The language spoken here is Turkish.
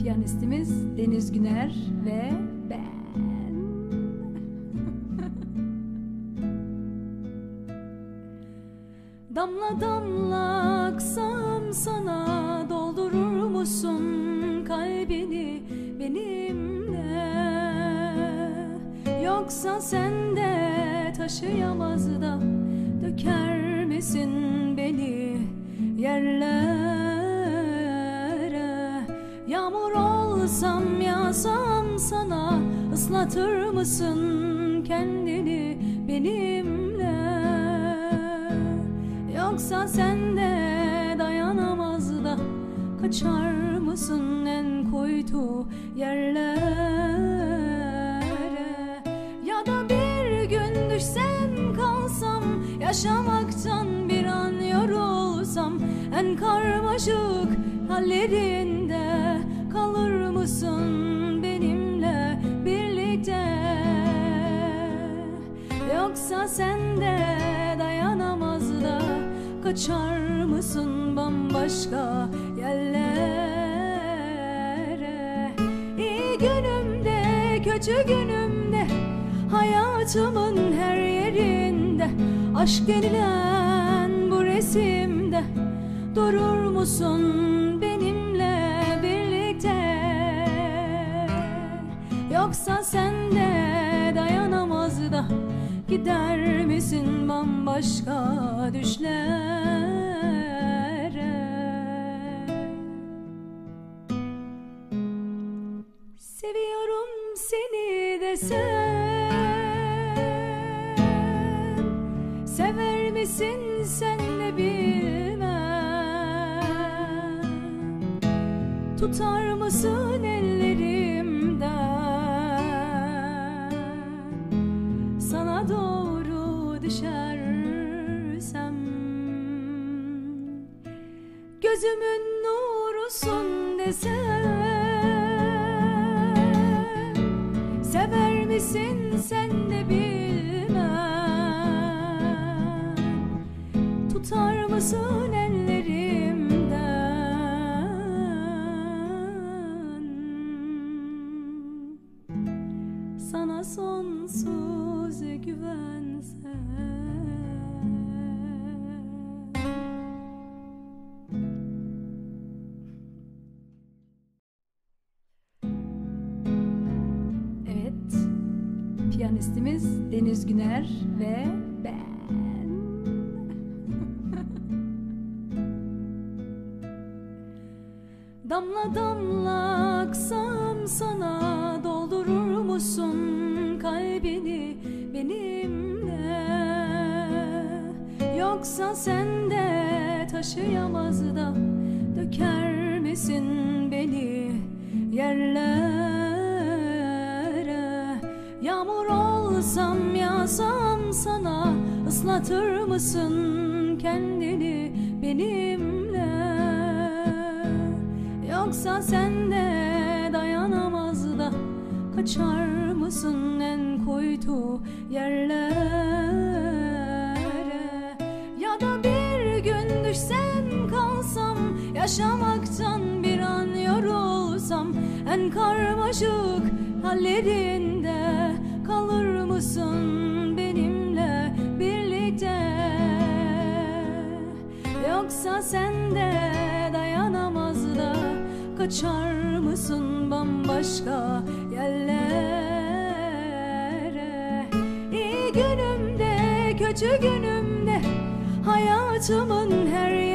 Piyanistimiz Deniz Güner ve ben. Damla damla aksam sana doldurur musun kalbini benimle Yoksa sen de taşıyamaz da döker misin beni yerlere Yağmur olsam yağsam sana ıslatır mısın kendini benimle? Yoksa sen de dayanamaz da kaçar mısın en kuytu yerlere? Ya da bir gün düşsem kalsam yaşamaktan bir an yorulsam En karmaşık hallerinde kaçar mısın bambaşka yerlere? İyi günümde kötü günümde hayatımın her yerinde Aşk denilen bu resimde durur musun benimle birlikte? Yoksa sen de dayanamaz da Gider misin bambaşka düşlere desem Sever misin? Sen de bilmem. Tutar mısın ellerimden? Sana doğru düşersem Gözümün nurusun desem misin sen de bilmem. Tutar mısın ellerimden? Sana sonsuz güvensem piyanistimiz Deniz Güner ve ben. Damla damla aksam sana doldurur musun kalbini benimle Yoksa sen de taşıyamaz da döker misin beni yerlere Yağmur olsam yağsam sana ıslatır mısın kendini benimle? Yoksa sen de dayanamaz da kaçar mısın en kuytu yerlere? Ya da bir gün düşsem kalsam yaşamaktan bir an yorulsam En karmaşık hallerinde kalır mısın benimle birlikte. Yoksa sen de dayanamaz da kaçar mısın bambaşka yerlere? İyi günümde kötü günümde hayatımın her